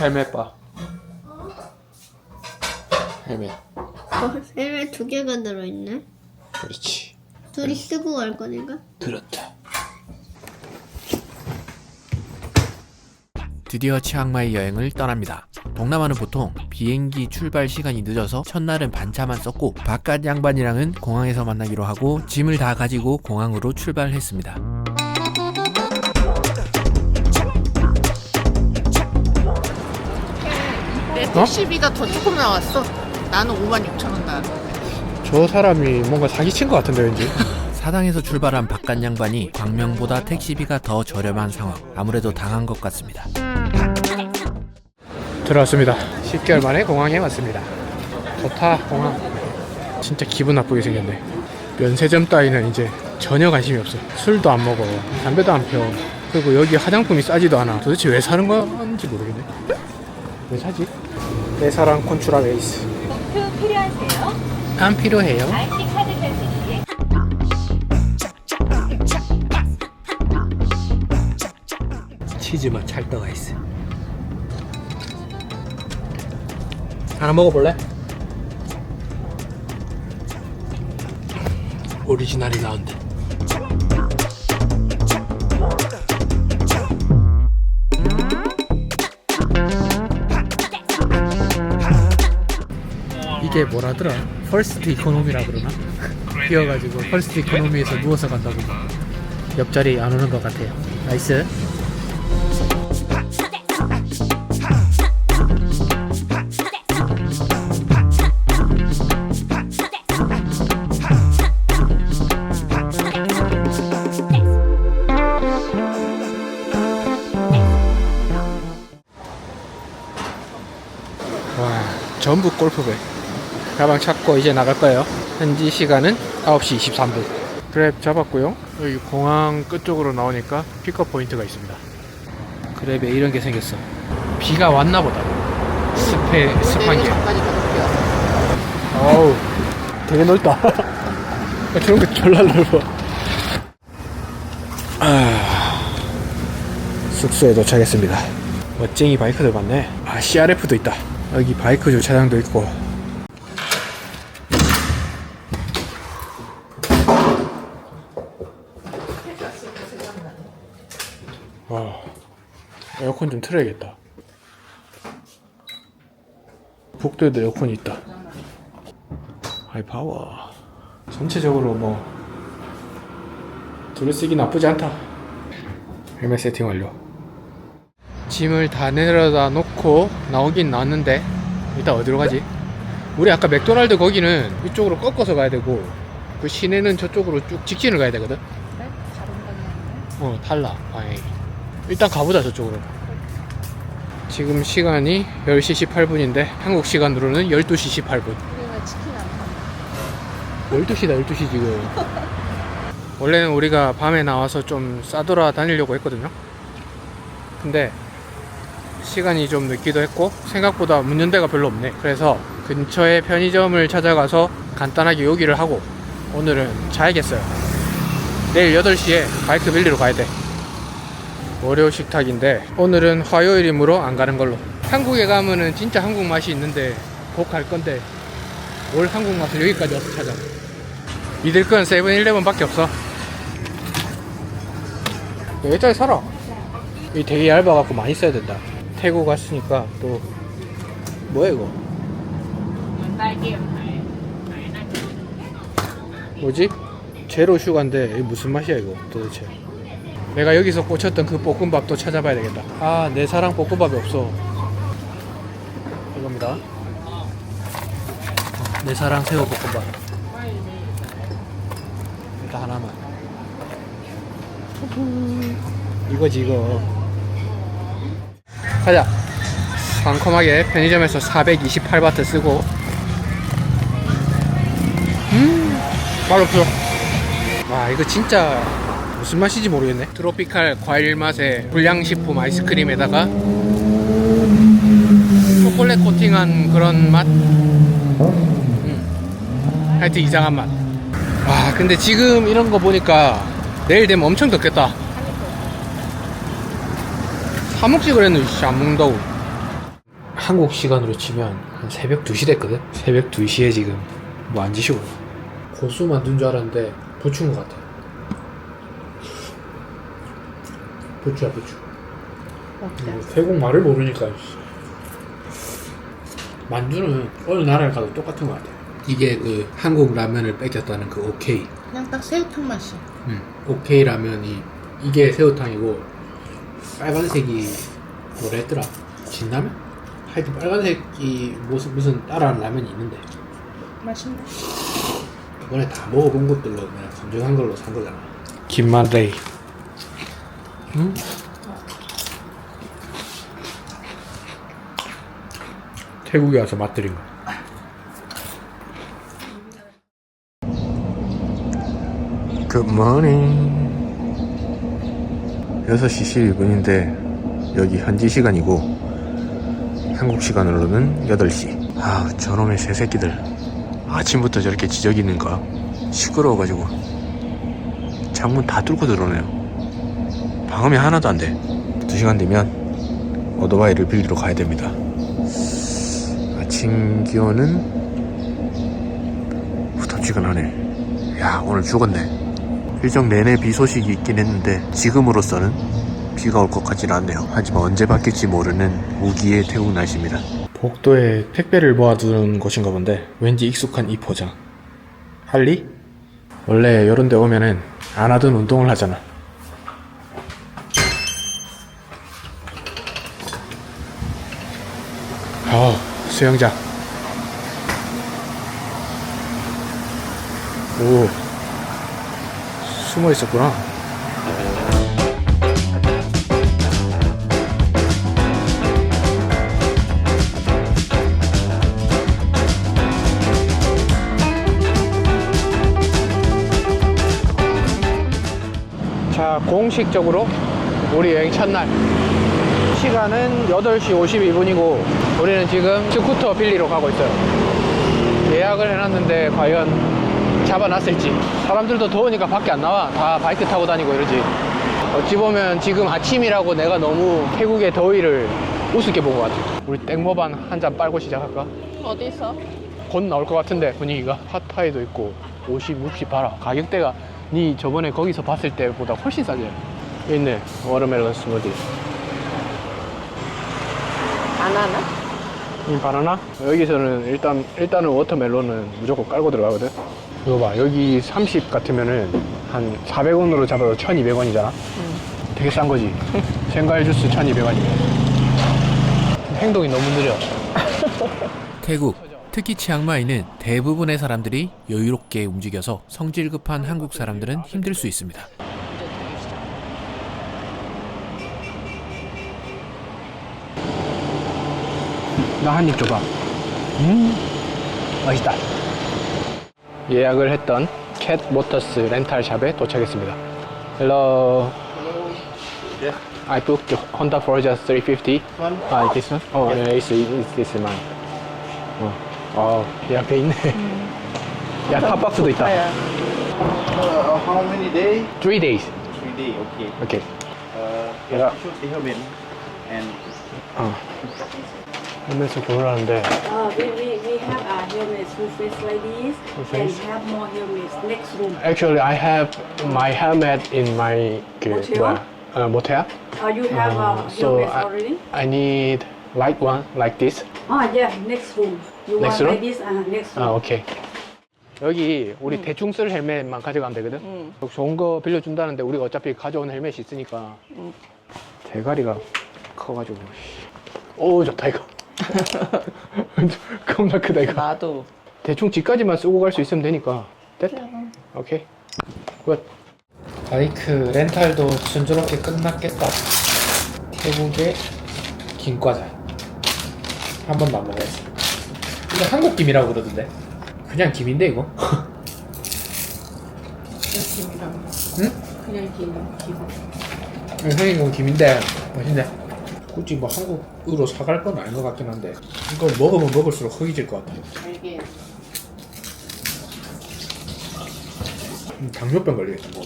헬멧 봐. 헬멧. 어, 헬멧 두 개가 들어있네. 그렇지. 둘이 쓰고 갈 거니까. 들었다. 드디어 치앙마이 여행을 떠납니다. 동남아는 보통 비행기 출발 시간이 늦어서 첫날은 반차만 썼고 바깥 양반이랑은 공항에서 만나기로 하고 짐을 다 가지고 공항으로 출발했습니다. 택시비가 더 조금 나왔어. 나는 5만 6천 원 나왔는데. 저 사람이 뭔가 사기친 것 같은데 왠지. 사당에서 출발한 바깥 양반이 광명보다 택시비가 더 저렴한 상황. 아무래도 당한 것 같습니다. 들어왔습니다. 10개월 만에 공항에 왔습니다. 좋다 공항. 진짜 기분 나쁘게 생겼네. 면세점 따위는 이제 전혀 관심이 없어. 술도 안 먹어. 담배도 안 펴. 그리고 여기 화장품이 싸지도 않아. 도대체 왜 사는 건지 모르겠네. 왜 사지? 내 사랑 콘츄라 베이스. 표 필요하세요? 안 필요해요. IC 카드 결제기에 치즈맛 찰떡가 있어. 하나 먹어볼래? 오리지널이 나온대. 이게 뭐라더라? 펄스트 이코노미라 그러나? 뛰어가지고 펄스트 이코노미에서 누워서 간다고 옆자리 안 오는 것 같아요. 나이스. 와, 전부 골프배. 가방 찾고 이제 나갈 거예요. 현지 시간은 9시 23분. 그랩 잡았고요. 여기 공항 끝쪽으로 나오니까 픽업 포인트가 있습니다. 그랩에 이런 게 생겼어. 비가 왔나 보다. 습해, 습한 게. 어우, 되게 넓다. 저런 게 졸라 넓어. 아, 숙소에 도착했습니다. 멋쟁이 바이크들 많네. 아, CRF도 있다. 여기 바이크 주차장도 있고. 에어컨 좀 틀어야겠다. 복도에도 에어컨이 있다. 하이 파워. 전체적으로 뭐 둘러쓰기 나쁘지 않다. 헬멧 세팅 완료. 짐을 다 내려다 놓고 나오긴 나왔는데 일단 어디로 가지? 우리 아까 맥도날드 거기는 이쪽으로 꺾어서 가야 되고 그 시내는 저쪽으로 쭉 직진을 가야 되거든. 어 달라. 아이. 일단 가보자 저쪽으로. 지금 시간이 10시 18분인데 한국 시간으로는 12시 18분. 우리는 치킨 안 12시다 12시 지금. 원래는 우리가 밤에 나와서 좀 싸돌아 다니려고 했거든요. 근데 시간이 좀 늦기도 했고 생각보다 문 연대가 별로 없네. 그래서 근처에 편의점을 찾아가서 간단하게 요기를 하고 오늘은 자야겠어요. 내일 8시에 바이크 빌리러 가야 돼 월요 식탁인데 오늘은 화요일이므로 안 가는 걸로 한국에 가면은 진짜 한국 맛이 있는데 곧 갈 건데 올 한국 맛을 여기까지 와서 찾아. 믿을 건 세븐일레븐 밖에 없어. 여기까지 살아. 이 되게 얇아갖고 많이 써야 된다. 태국 갔으니까 또, 뭐야 이거? 뭐지? 제로 슈가인데 이게 무슨 맛이야 이거 도대체? 내가 여기서 꽂혔던 그 볶음밥도 찾아봐야 되겠다. 아, 내 사랑 볶음밥이 없어. 이겁니다. 내 사랑 새우 볶음밥. 일단 하나만. 이거지 이거. 가자. 상콤하게 편의점에서 428바트 쓰고. 음, 바로 풀어. 와 이거 진짜 무슨 맛인지 모르겠네. 트로피칼 과일 맛의 불량식품 아이스크림에다가 초콜릿 코팅한 그런 맛. 하여튼 이상한 맛. 와, 근데 지금 이런 거 보니까 내일 되면 엄청 덥겠다. 사 먹지 그랬는데, 씨, 안 먹는다고. 한국 시간으로 치면 한 새벽 2시 됐거든? 새벽 2시에 지금 뭐 안 지시고 고수 만든 줄 알았는데 부추인 것 같아 부추야 부추 뭐 태국 말을 모르니까 씨. 만두는 어느 나라를 가도 똑같은 것 같아 이게 그 한국 라면을 뺏겼다는 그 오케이 그냥 딱 새우탕 맛이야. 응. 오케이 라면이 이게 새우탕이고 빨간색이 뭐랬더라 진라면? 하여튼 빨간색이 무슨 무슨 따라하는 라면이 있는데 맛있네. 이번에 다 먹어본 것들로 내가 검증한 걸로 산 거잖아 김말레이 응? 태국에 와서 맛들인 거. 굿모닝 6시 12분인데 여기 현지 시간이고 한국 시간으로는 8시. 아 저놈의 새새끼들. 아침부터 저렇게 지저귀는가 시끄러워가지고. 창문 다 뚫고 들어오네요 방음이 하나도 안 돼 2시간 되면 오토바이를 빌리러 가야 됩니다 아침 기온은 후텁지근하네 야 오늘 죽었네 일정 내내 비 소식이 있긴 했는데 지금으로서는 비가 올 것 같지는 않네요. 하지만 언제 바뀔지 모르는 우기의 태국 날씨입니다. 복도에 택배를 모아두는 곳인가 본데 왠지 익숙한 이 포장. 할리? 원래 이런 데 오면은 안 하던 운동을 하잖아. 아, 수영장. 오, 숨어 있었구나. 자, 공식적으로 우리 여행 첫날. 시간은 8시 52분이고, 우리는 지금 스쿠터 빌리러 가고 있어요. 예약을 해놨는데, 과연 잡아놨을지. 사람들도 더우니까 밖에 안 나와. 다 바이크 타고 다니고 이러지. 어찌 보면 지금 아침이라고 내가 너무 태국의 더위를 우습게 본 것 같아. 우리 땡모반 한 잔 빨고 시작할까? 어디서? 곧 나올 것 같은데 분위기가 핫타이도 있고 50, 60 봐라 가격대가 니 저번에 거기서 봤을 때보다 훨씬 여기 있네 워터멜론 스무디 바나나? 이 바나나? 여기서는 일단 일단은 워터멜론은 무조건 깔고 들어가거든 이거 봐 여기 30 같으면은 한 400원으로 잡아도 1200원이잖아 되게 싼 거지 생과일 주스 1200원이면 행동이 너무 느려 태국 특히 치앙마이는 대부분의 사람들이 여유롭게 움직여서 성질 급한 한국 사람들은 힘들 수 있습니다. 나 한 입 줘봐. 음, 맛있다. 예약을 했던 캣 모터스 렌탈 샵에 도착했습니다. Hello. I booked the Honda Forza 350. One? 아, this one? 어, yeah. it's, it's this mine. 어, 어, 이 앞에 있네. 야, 탑박스도 있다. Uh, how many days? Three days. Three days. Okay. Okay. Uh, Yeah. should the helmet and 어. 하면서 고르라는데 Uh, we, we, we have uh, helmets full face like this Full face? and have more helmets next room. Actually, I have my helmet in my 그 모텔? 뭐야? 어, 모텔? Uh, you have uh, so helmets I, already? I need light one like this. Oh yeah, next room. You Next want room? like this? Uh, next room. 아 오케이. 여기 우리 대충 쓸 헬멧만 가져가면 되거든. 좋은 거 빌려준다는데 우리가 어차피 가져온 헬멧이 있으니까 대가리가 커가지고. 오 좋다 이거. 겁나 크다 이거. 나도. 대충 집까지만 쓰고 갈 수 있으면 되니까 됐다. 오케이. 굿. 바이크 렌탈도 순조롭게 끝났겠다. 태국의 김과자. 한 번도 안 먹어봤어. 이거 한국 김이라고 그러던데. 그냥 김인데 이거? 응? 그냥 긴, 긴. 생긴 건 김인데 맛있네. 굳이 뭐 한국으로 사갈 건 아닌 것 같긴 한데 이걸 먹으면 먹을수록 허기질 것 같아. 알게. 음, 당뇨병 걸리겠다 뭐.